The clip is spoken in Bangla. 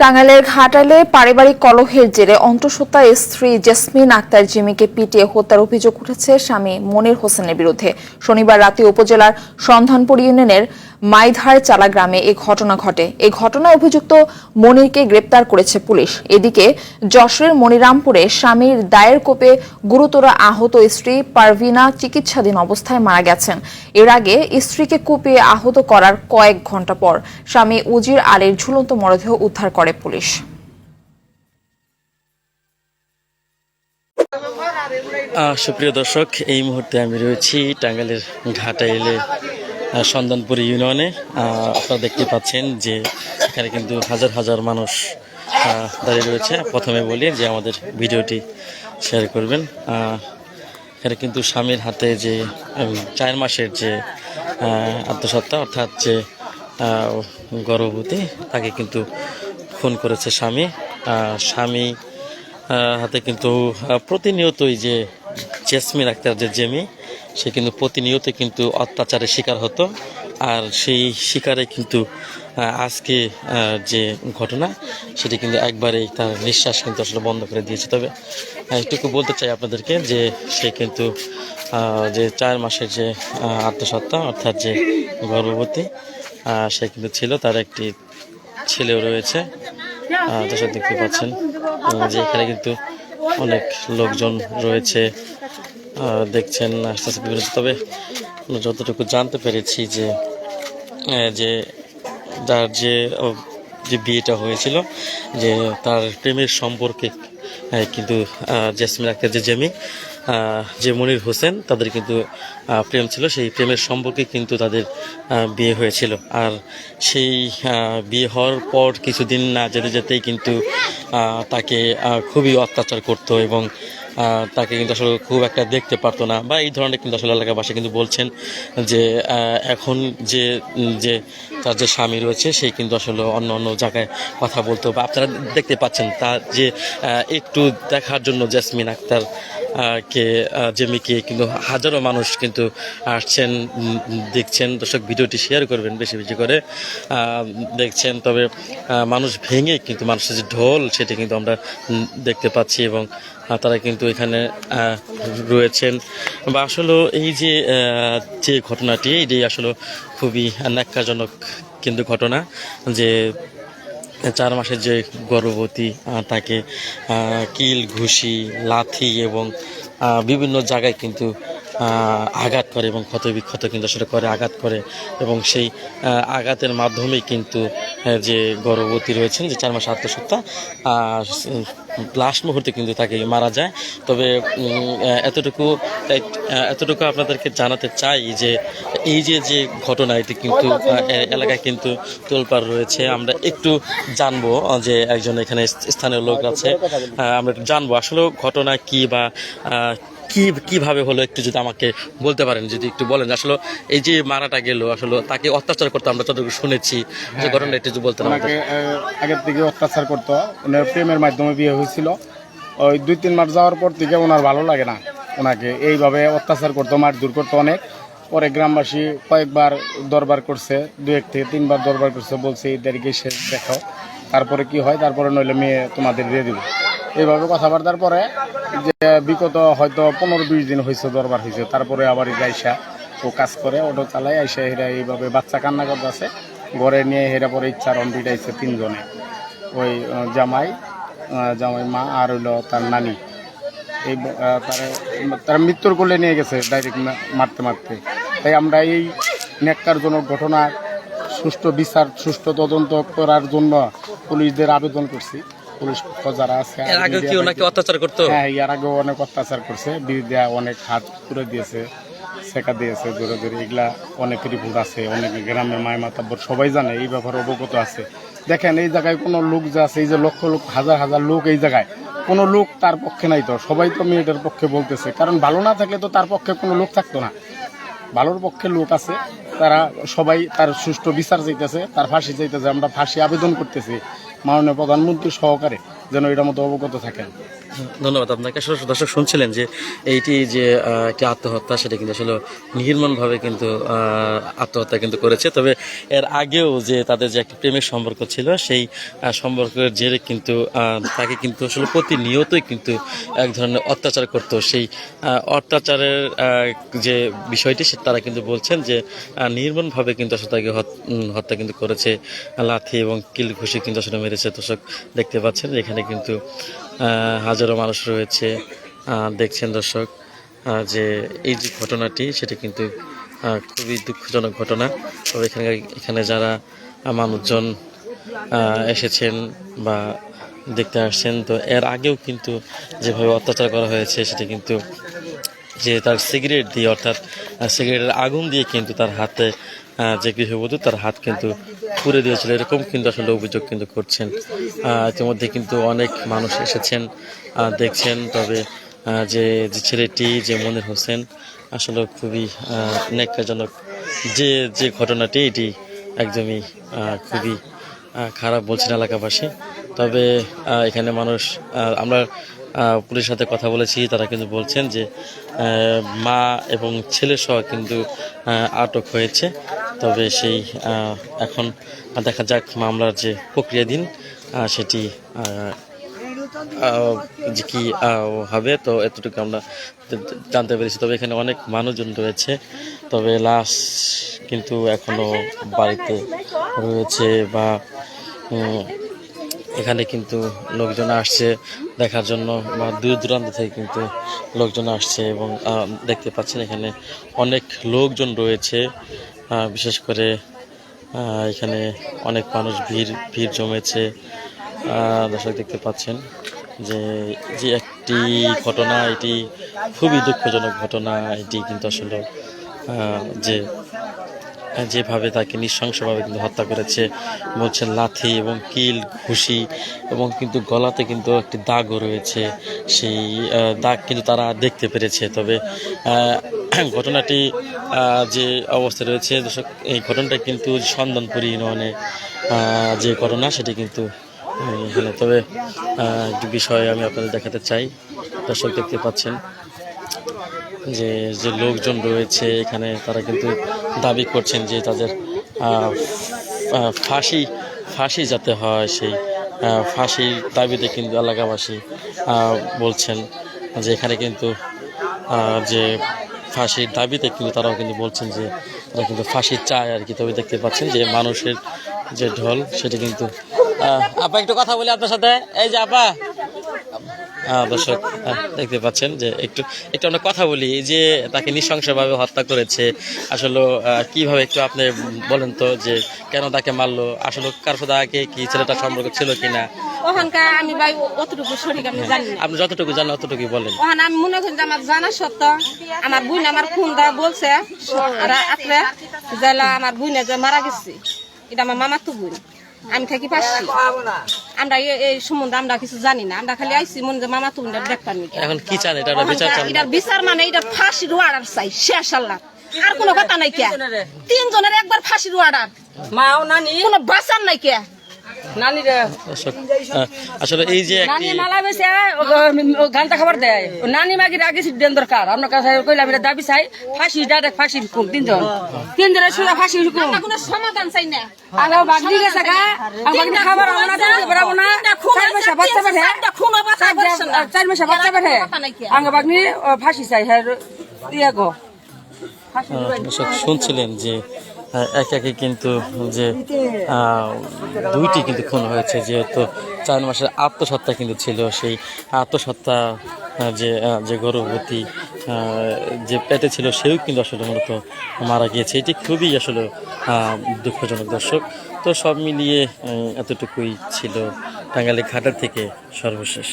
টাঙ্গাইলের ঘাটালে পারিবারিক কলহের জেরে অন্তঃসত্ত্বা স্ত্রী জেসমিন আক্তার জিমিকে পিটিয়ে হত্যার অভিযোগ উঠেছে স্বামী মনির হোসেনের বিরুদ্ধে। শনিবার রাতে উপজেলার সন্ধানপুর ইউনিয়নের মাইধার চালা গ্রামে এ ঘটনা ঘটে। এই ঘটনায় অভিযুক্ত মনিরকে গ্রেপ্তার করেছে পুলিশ। এদিকে যশোরের মনিরামপুরে স্বামীর দায়ের কোপে গুরুতর আহত স্ত্রী পারভিনা চিকিৎসাধীন অবস্থায় মারা গেছেন। এর আগে স্ত্রীকে কুপিয়ে আহত করার কয়েক ঘণ্টা পর স্বামী উজির আলীর ঝুলন্ত মরদেহ উদ্ধার করে পুলিশ। সুপ্রিয় দর্শক, এই মুহূর্তে আমি রয়েছি টাঙ্গাইলের ঘাটাইলে সন্ধানপুর ইউনিয়নে আপনারা দেখতে পাচ্ছেন যে এখানে কিন্তু হাজার হাজার মানুষ দাঁড়িয়ে রয়েছে। প্রথমে বলি যে আমাদের ভিডিওটি শেয়ার করবেন। এখানে কিন্তু স্বামীর হাতে যে চার মাসের যে আত্মসত্ত্বা, অর্থাৎ যে গর্ভবতী, তাকে কিন্তু খুন করেছে স্বামী। স্বামী হাতে কিন্তু প্রতিনিয়তই যে জেসমিন আক্তার যে জেমি সে কিন্তু প্রতিনিয়ত কিন্তু অত্যাচারের শিকার হতো। আর সেই শিকারে কিন্তু আজকে যে ঘটনা সেটি কিন্তু একবারেই তার নিঃশ্বাস কিন্তু আসলে বন্ধ করে দিয়েছে। তবে আহ, একটুকু বলতে চাই আপনাদেরকে যে সে কিন্তু যে চার মাসের যে আহ, আত্মসত্ত্বা অর্থাৎ যে গর্ভবতী সে কিন্তু ছিল তার একটি ছেলেও রয়েছে। দেখতে পাচ্ছেন যে এখানে কিন্তু অনেক লোকজন রয়েছে। দেখছেন আস্তে আস্তে বিভিন্ন তবে যতটুকু জানতে পেরেছি যে যে যার যে যে বিয়েটা হয়েছিল, যে তার প্রেমের সম্পর্কে কিন্তু জেসমিন আক্তার, যে জেমি যে মনির হোসেন, তাদের কিন্তু প্রেম ছিল। সেই প্রেমের সম্পর্কে কিন্তু তাদের বিয়ে হয়েছিল। আর সেই বিয়ে হওয়ার পর কিছুদিন না যেতে যেতেই কিন্তু তাকে খুবই অত্যাচার করতো এবং তাকে কিন্তু আসলে খুব একটা দেখতে পারতো না। বা এই ধরনের কিন্তু আসলে এলাকাবাসী কিন্তু বলছেন যে এখন যে যে তার যে স্বামী রয়েছে সেই কিন্তু আসলে অন্য অন্য জায়গায় কথা বলতো। বা আপনারা দেখতে পাচ্ছেন তার যে একটু দেখার জন্য জেসমিন আক্তার কে জেমিকে কিন্তু হাজারো মানুষ কিন্তু আসছেন দেখছেন। দর্শক, ভিডিওটি শেয়ার করবেন বেশি বেশি করে। দেখছেন, তবে মানুষ ভেঙে কিন্তু মানুষের যে ঢোল, সেটি কিন্তু আমরা দেখতে পাচ্ছি এবং তারা কিন্তু এখানে রয়েছেন। বা আসলে এই যে যে ঘটনাটি, এটি আসলে খুবই ন্যাক্কাজনক কিন্তু ঘটনা যে চার মাসের যে গর্ভবতী তাকে কিল ঘুষি লাথি এবং বিভিন্ন জায়গায় কিন্তু আঘাত করে এবং ক্ষত বিক্ষত কিন্তু আসলে করে, আঘাত করে এবং সেই আঘাতের মাধ্যমেই কিন্তু যে গর্ভবতী রয়েছেন, যে চার মাস আত্মসত্ত্বা লাস্ট মুহূর্তে কিন্তু তাকে মারা যায়। তবে এতটুকু এতটুকু আপনাদেরকে জানাতে চাই যে এই যে যে ঘটনা, এটি কিন্তু এলাকায় কিন্তু তোলপাড় রয়েছে। আমরা একটু জানব যে একজন এখানে স্থানীয় লোক আছে। আমরা একটু জানব আসলে ঘটনা কি বা কি কীভাবে হলো একটু যদি আমাকে বলতে পারেন যদি একটু বলেন। আসলে এই যে মারাটা গেল আসলে তাকে অত্যাচার করতে আমরা যতটুকু শুনেছি যে ঘটনা একটু ওনাকে আগের থেকে অত্যাচার করতো। ওনার প্রেমের মাধ্যমে বিয়ে হয়েছিল। ওই দুই তিন মাস যাওয়ার পর থেকে ওনার ভালো লাগে না ওনাকে। এইভাবে অত্যাচার করতো মারধর করতো অনেক। পরে গ্রামবাসী কয়েকবার দরবার করছে দু এক থেকে তিনবার দরবার করছে বলছে এদেরকে সে দেখাও তারপরে কি হয়? তারপরে নইলে মেয়ে তোমাদের দিয়ে দিব। এইভাবে কথাবার্তার পরে যে বিগত হয়তো পনেরো বিশ দিন হয়েছে, দরবার হয়েছে, তারপরে আবার যাইসা ও কাজ করে, অটো চালায়, আইসা হেরা এইভাবে বাচ্চা কান্না করতে আছে ঘরে নিয়ে হেরা পরে ইচ্ছা ইচ্ছার পিটাইছে তিনজনে। ওই জামাই জামাই মা আর হইল তার নানি। এই তারা তারা মৃত্যুর কোলে নিয়ে গেছে ডাইরেক্ট মারতে মারতে। তাই আমরা এই ন্যাক্কারজনক ঘটনা সুষ্ঠু বিচার, সুষ্ঠু তদন্ত করার জন্য পুলিশদের আবেদন করছি। পুলিশ যারা আছে এর আগে কি ওনাকে অত্যাচার করতো? হ্যাঁ এর অনেক অত্যাচার করছে অনেক হাত দিয়েছে শেখা দিয়েছে জোরে জোরে এগুলা অনেক রিপোর্ট আছে অনেক গ্রামের মায় মাতাব্বর সবাই জানে এই ব্যাপারে অবগত আছে। দেখেন এই জায়গায় কোনো লোক যে আছে এই যে লক্ষ লক্ষ হাজার হাজার লোক এই জায়গায় কোনো লোক তার পক্ষে নাই তো সবাই তো মেয়েটার পক্ষে বলতেছে কারণ ভালো না থাকলে তো তার পক্ষে কোনো লোক থাকতো না। ভালোর পক্ষে লোক আছে তারা সবাই তার সুষ্ঠু বিচার চাইতেছে, তার ফাঁসি চাইতেছে, আমরা ফাঁসি আবেদন করতেছি। মাননীয় প্রধানমন্ত্রী সহকারে যেন এটার মতো অবগত থাকেন। ধন্যবাদ। আপনাকে আসলে দর্শক শুনছিলেন যে এইটি যে একটি আত্মহত্যা, সেটা কিন্তু আসলে নির্মমভাবে কিন্তু আত্মহত্যা কিন্তু করেছে। তবে এর আগেও যে তাদের যে একটা প্রেমের সম্পর্ক ছিল, সেই সম্পর্কের জেরে কিন্তু তাকে কিন্তু আসলে প্রতিনিয়তই কিন্তু এক ধরনের অত্যাচার করতো। সেই অত্যাচারের যে বিষয়টি, সে তারা কিন্তু বলছেন যে নির্মমভাবে কিন্তু আসলে তাকে হত- হত্যা কিন্তু করেছে। লাথি এবং কিল ঘুষি কিন্তু আসলে মেরেছে। দর্শক দেখতে পাচ্ছেন, এখানে কিন্তু হাজারো মানুষ রয়েছে। দেখছেন দর্শক যে এই যে ঘটনাটি, সেটা কিন্তু খুবই দুঃখজনক ঘটনা। তবে এখানে এখানে যারা মানুষজন এসেছেন বা দেখতে আসছেন, তো এর আগেও কিন্তু যেভাবে অত্যাচার করা হয়েছে, সেটা কিন্তু যে তার সিগারেট দিয়ে, অর্থাৎ সিগারেটের আগুন দিয়ে কিন্তু তার হাতে যে গৃহবধূ, তার হাত কিন্তু পুড়ে দিয়েছিল। এরকম কিন্তু আসলে অভিযোগ কিন্তু করছেন। ইতিমধ্যে কিন্তু অনেক মানুষ এসেছেন দেখছেন। তবে যে ছেলেটি যে মনির হোসেন আসলে খুবই আহ, ন্যাক্কারজনক। যে যে ঘটনাটি এটি একদমই খুবই খারাপ বলছেন এলাকাবাসী। তবে এখানে মানুষ আমরা পুলিশের সাথে কথা বলেছি, তারা কিন্তু বলছেন যে মা এবং ছেলে সহ কিন্তু আটক হয়েছে। তবে সেই এখন দেখা যাক মামলার যে প্রক্রিয়াধীন সেটি যে কি হবে। তো এতটুকু আমরা জানতে পেরেছি। তবে এখানে অনেক মানুষজন রয়েছে। তবে লাশ কিন্তু এখনও বাড়িতে রয়েছে বা এখানে কিন্তু লোকজন আসছে দেখার জন্য বা দূর দূরান্ত থেকে কিন্তু লোকজন আসছে এবং দেখতে পাচ্ছেন এখানে অনেক লোকজন রয়েছে। বিশেষ করে এখানে অনেক মানুষ ভিড় ভিড় জমেছে। দর্শক দেখতে পাচ্ছেন যে যে একটি ঘটনা, এটি খুবই দুঃখজনক ঘটনা। এটি কিন্তু আসলে যে যেভাবে তাকে নৃশংসভাবে কিন্তু হত্যা করেছে, বলছেন লাথি এবং কিল, ঘুষি এবং কিন্তু গলাতে কিন্তু একটি দাগও রয়েছে। সেই দাগ কিন্তু তারা দেখতে পেরেছে। তবে ঘটনাটি যে অবস্থায় রয়েছে, দর্শক, এই ঘটনাটা কিন্তু সন্ধানপুরি ইউনিয়নে যে ঘটনা সেটি কিন্তু তবে একটি বিষয় আমি আপনাদের দেখাতে চাই। দর্শক দেখতে পাচ্ছেন যে যে লোকজন রয়েছে এখানে, তারা কিন্তু দাবি করছেন যে তাদের ফাঁসি ফাঁসি যাতে হয় সেই ফাঁসির দাবিতে কিন্তু এলাকাবাসী বলছেন যে এখানে কিন্তু যে ফাঁসির দাবিতে কিন্তু তারাও কিন্তু বলছেন যে তারা কিন্তু ফাঁসি চায় আর কি। তবে দেখতে পাচ্ছেন যে মানুষের যে ঢল, সেটা কিন্তু আপা একটু কথা বলি আপনার সাথে। এই যে আপা দর্শক দেখতে পাচ্ছেন যে একটু একটু আমরা কথা বলি যে তাকে নৃশংসভাবে হত্যা করেছে। আসলে কীভাবে একটু আপনি বলেন তো যে কেন তাকে মারলো? আসলে কার সাথে আগে কি ছেলেটা সম্পর্ক ছিল কিনা? ওখানকার আমি ভাই অতটুকু সঠিক আমি জানি আপনি যতটুকু জানেন অতটুকুই বলেন। ওখানে আমি মনে করি আমার জানা সত্য। আমার বোন আমার দা বলছে আমার বোনে যে মারা গেছে এটা আমার মামার তো বোন। আমি থাকি পাচ্ছি আমরা এই সম্বন্ধে আমরা কিছু জানি না। আমরা খালি আইসি মনে যে মামা তুমি দেখতাম নাকি। এখন কি চান এটা? এটা বিচার চান এটা বিচার মানে এটা ফাঁসির ওয়ার্ডার চাই শেষ আল্লাহ। আর কোনো কথা নাই কে। তিনজনের। একবার ফাঁসির ওয়ার্ডার মাও নানি। কোনো বাঁচার নাই কে। নানি রে দর্শক আহ, আসলে এই যে নানি মালা বেছে ঘণ্টা খাবার দেয়। নানি মাগি আগে দেন দরকার। আপনার কাছে কইলাম এটা দাবি চাই ফাঁসি ডাইরেক্ট ফাঁসি হুকুম তিনজন। তিনজনের ফাঁসি হুকুম। আমরা কোনো সমাধান চাই না। আগে বাগনি গেছে গা আর খাবার হবে দিতে পারব না। চার মাসে বাচ্চা পাঠে চার- চার মাসে বাচ্চা পাঠে আগে বাগনি ফাঁসি চাই হ্যাঁ ইয়ে গো। শুনছিলেন যে একে একে কিন্তু যে দুইটি কিন্তু খুন হয়েছে, যেহেতু চার মাসের আত্মসত্তা কিন্তু ছিল, সেই আত্মসত্তা যে যে গর্ভবতী যে পেটে ছিল, সেও কিন্তু আসলে মূলত মারা গিয়েছে। এটি খুবই আসলে দুঃখজনক দর্শক। তো সব মিলিয়ে এতটুকুই ছিল টাঙ্গালি ঘাটের থেকে সর্বশেষ।